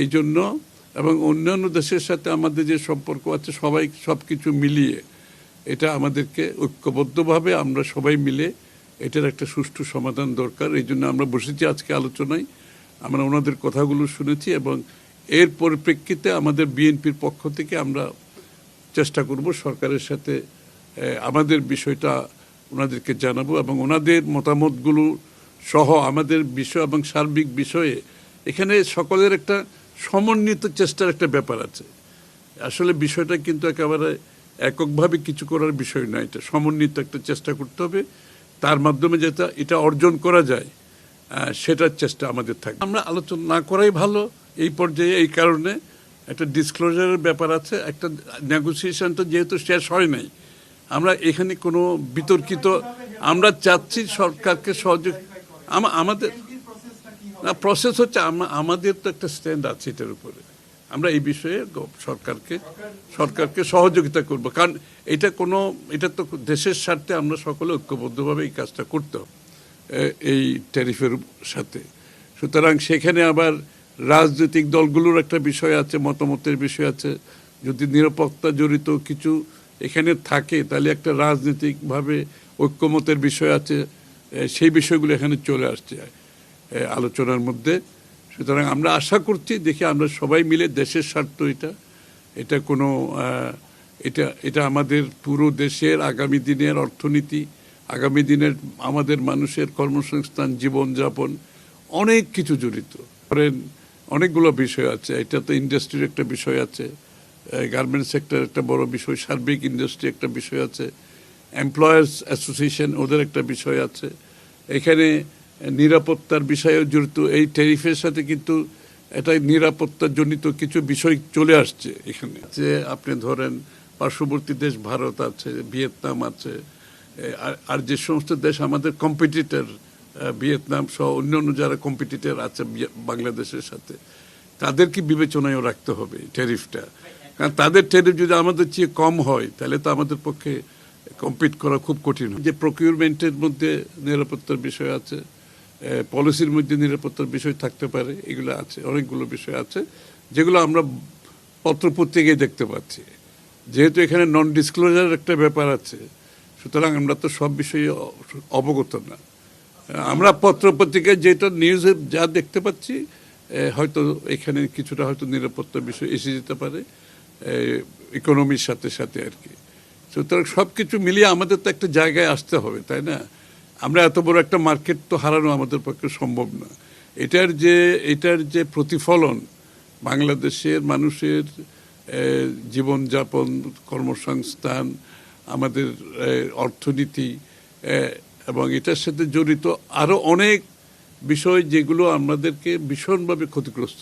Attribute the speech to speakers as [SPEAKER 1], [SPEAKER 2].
[SPEAKER 1] এই জন্য এবং অন্যান্য দেশের সাথে আমাদের যে সম্পর্ক আছে, সবাই সব কিছু মিলিয়ে এটা আমাদেরকে ঐক্যবদ্ধভাবে আমরা সবাই মিলে এটার একটা সুষ্ঠু সমাধান দরকার। এই জন্য আমরা বসেছি আজকে আলোচনায়। আমরা ওনাদের কথাগুলো শুনেছি এবং এর পরিপ্রেক্ষিতে আমাদের বিএনপির পক্ষ থেকে আমরা চেষ্টা করব সরকারের সাথে আমাদের বিষয়টা ওনাদেরকে জানাব এবং ওনাদের মতামতগুলো সহ আমাদের বিষয় এবং সার্বিক বিষয়ে এখানে সকলের একটা সমন্বিত চেষ্টার একটা ব্যাপার আছে। আসলে বিষয়টা কিন্তু একেবারে এককভাবে কিছু করার বিষয় নয়, এটা সমন্বিত একটা চেষ্টা করতে হবে। তার মাধ্যমে যেটা, এটা অর্জন করা যায় সেটার চেষ্টা আমাদের থাকে আমরা আলোচনা না করাই ভালো এই পর্যায়ে, এই কারণে একটা ডিসক্লোজারের ব্যাপার আছে, একটা নেগোসিয়েশনটা যেহেতু শেষ হয় নাই, আমরা এখানে কোনো বিতর্কিত, আমরা চাচ্ছি সরকারকে সহযোগ আমা- আমাদের না প্রসেস হচ্ছে আমাদের তো একটা স্ট্যান্ড আছে এটার উপরে। আমরা এই বিষয়ে সরকারকে সরকারকে সহযোগিতা করব। কারণ এটা কোনো, এটা তো দেশের স্বার্থে আমরা সকলে ঐক্যবদ্ধভাবে এই কাজটা করতে এই ট্যারিফের সাথে। সুতরাং সেখানে আবার রাজনৈতিক দলগুলোর একটা বিষয় আছে, মতামতের বিষয় আছে। যদি নিরাপত্তা জড়িত কিছু এখানে থাকে, তাহলে একটা রাজনৈতিকভাবে ঐক্যমতের বিষয় আছে সেই বিষয়গুলো এখানে চলে আসছে। আলোচনার মধ্যে। সুতরাং আমরা আশা করছি, দেখি আমরা সবাই মিলে দেশের স্বার্থ এটা। এটা কোনো এটা এটা আমাদের পুরো দেশের আগামী দিনের অর্থনীতি, আগামী দিনের আমাদের মানুষের কর্মসংস্থান, জীবনযাপন, অনেক কিছু জড়িত। ধরেন, অনেকগুলো বিষয় আছে। এটা তো ইন্ডাস্ট্রির একটা বিষয় আছে। গার্মেন্টস সেক্টর একটা বড় বিষয়, সার্বিক ইন্ডাস্ট্রি একটা বিষয় আছে। এমপ্লয়ার্স অ্যাসোসিয়েশন ওদের একটা বিষয় আছে। এখানে নিরাপত্তার বিষয়ে জড়িত। এই ট্যারিফের সাথে কিন্তু এটা নিরাপত্তাজনিত কিছু বিষয় চলে আসছে এখানে। যে আপনি ধরেন, পার্শ্ববর্তী দেশ ভারত আছে, ভিয়েতনাম আছে আর- যে সমস্ত দেশ আমাদের কম্পিটিটর ভিয়েতনাম সহ অন্যান্য যারা কম্পিটিটর আছে বাংলাদেশের সাথে তাদেরকে বিবেচনায়ও রাখতে হবে ট্যারিফটা কারণ তাদের ট্যারিফ যদি আমাদের চেয়ে কম হয়, তাহলে তো আমাদের পক্ষে কম্পিট করা খুব কঠিন। যে প্রকিউরমেন্টের মধ্যে নিরাপত্তার বিষয় আছে পলিসির মধ্যে নিরাপত্তার বিষয় থাকতে পারে, এগুলো আছে, অনেকগুলো বিষয় আছে, যেগুলো আমরা পত্রপত্রিকায় দেখতে পাচ্ছি। যেহেতু এখানে নন ডিসক্লোজার একটা ব্যাপার আছে, সুতরাং আমরা তো সব বিষয়ে অবগত না। আমরা পত্রপত্রিকায় যেটা নিউজে যা দেখতে পাচ্ছি হয়তো এখানে কিছুটা হয়তো নিরাপত্তার বিষয় এসে যেতে পারে ইকোনমির সাথে সাথে আর কি। সুতরাং সব কিছু মিলিয়ে আমাদের তো একটা জায়গায় আসতে হবে, তাই না? আমরা এত বড় একটা মার্কেট তো হারানো আমাদের পক্ষে সম্ভব না। এটার যে এটার যে প্রতিফলন বাংলাদেশের মানুষের জীবনযাপন, কর্মসংস্থান, আমাদের অর্থনীতি এবং এটার সাথে জড়িত আরও অনেক বিষয় যেগুলো আমাদেরকে ভীষণভাবে ক্ষতিগ্রস্ত